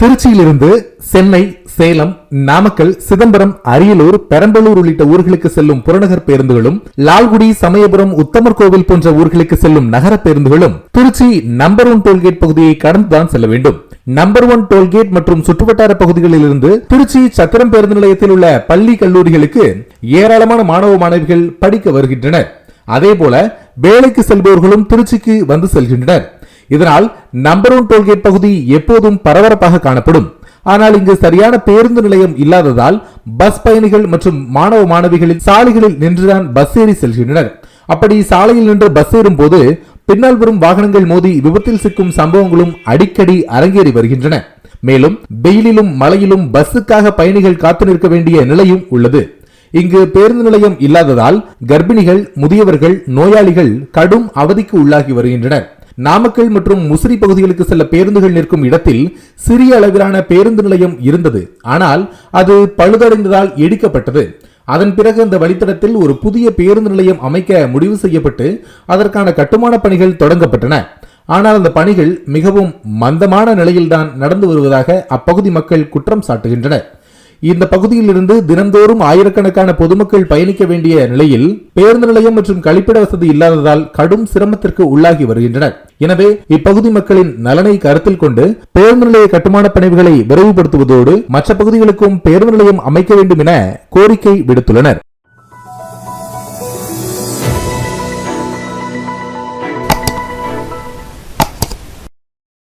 திருச்சியிலிருந்து சென்னை சேலம் நாமக்கல் சிதம்பரம் அரியலூர் பெரம்பலூர் உள்ளிட்ட ஊர்களுக்கு செல்லும் புறநகர் பேருந்துகளும் லால்குடி சமயபுரம் உத்தமர் கோவில் போன்ற ஊர்களுக்கு செல்லும் நகர பேருந்துகளும் திருச்சி நம்பர் ஒன் டோல்கேட் பகுதியை கடந்துதான் செல்ல வேண்டும். நம்பர் ஒன் டோல்கேட் மற்றும் சுற்றுவட்டார பகுதிகளில் இருந்து திருச்சி சத்திரம் பேருந்து நிலையத்தில் உள்ள பள்ளி கல்லூரிகளுக்கு ஏராளமான மாணவ மாணவிகள் படிக்க வருகின்றனர். அதேபோல வேலைக்கு செல்பவர்களும் திருச்சிக்கு வந்து செல்கின்றனர். இதனால் நம்பர் ஒன் டோல்கேட் பகுதி எப்போதும் பரபரப்பாக காணப்படும். ஆனால் இங்கு சரியான பேருந்து நிலையம் இல்லாததால் பஸ் பயணிகள் மற்றும் மாணவ மாணவிகளின் சாலைகளில் நின்றுதான் பஸ் ஏறி செல்கின்றனர். அப்படி சாலையில் நின்று பஸ் ஏறும் போது பின்னால் வரும் வாகனங்கள் மோதி விபத்தில் சிக்கும் சம்பவங்களும் அடிக்கடி அரங்கேறி வருகின்றன. மேலும் வெயிலிலும் மழையிலும் பஸ்ஸுக்காக பயணிகள் காத்து நிற்க வேண்டிய நிலையும் உள்ளது. இங்கு பேருந்து நிலையம் இல்லாததால் கர்ப்பிணிகள் முதியவர்கள் நோயாளிகள் கடும் அவதிக்கு உள்ளாகி வருகின்றனர். நாமக்கல் மற்றும் முசிறி பகுதிகளுக்கு செல்ல பேருந்துகள் நிற்கும் இடத்தில் சிறிய அளவிலான பேருந்து நிலையம் இருந்தது. ஆனால் அது பழுதடைந்ததால் இடிக்கப்பட்டது. அதன் பிறகு அந்த வழித்தடத்தில் ஒரு புதிய பேருந்து நிலையம் அமைக்க முடிவு செய்யப்பட்டு அதற்கான கட்டுமான பணிகள் தொடங்கப்பட்டன. ஆனால் அந்த பணிகள் மிகவும் மந்தமான நிலையில்தான் நடந்து வருவதாக அப்பகுதி மக்கள் குற்றம் சாட்டுகின்றனர். இந்த பகுதியில் இருந்து தினந்தோறும் ஆயிரக்கணக்கான பொதுமக்கள் பயணிக்க வேண்டிய நிலையில் பேருந்து நிலையம் மற்றும் கழிப்பிட வசதி இல்லாததால் கடும் சிரமத்திற்கு உள்ளாகி வருகின்றனர். எனவே இப்பகுதி மக்களின் நலனை கருத்தில் கொண்டு பேருந்து நிலைய கட்டுமான பணிகளை விரைவுபடுத்துவதோடு மற்ற பகுதிகளுக்கும் பேருந்து நிலையம் அமைக்க வேண்டும் என கோரிக்கை விடுத்துள்ளனர்.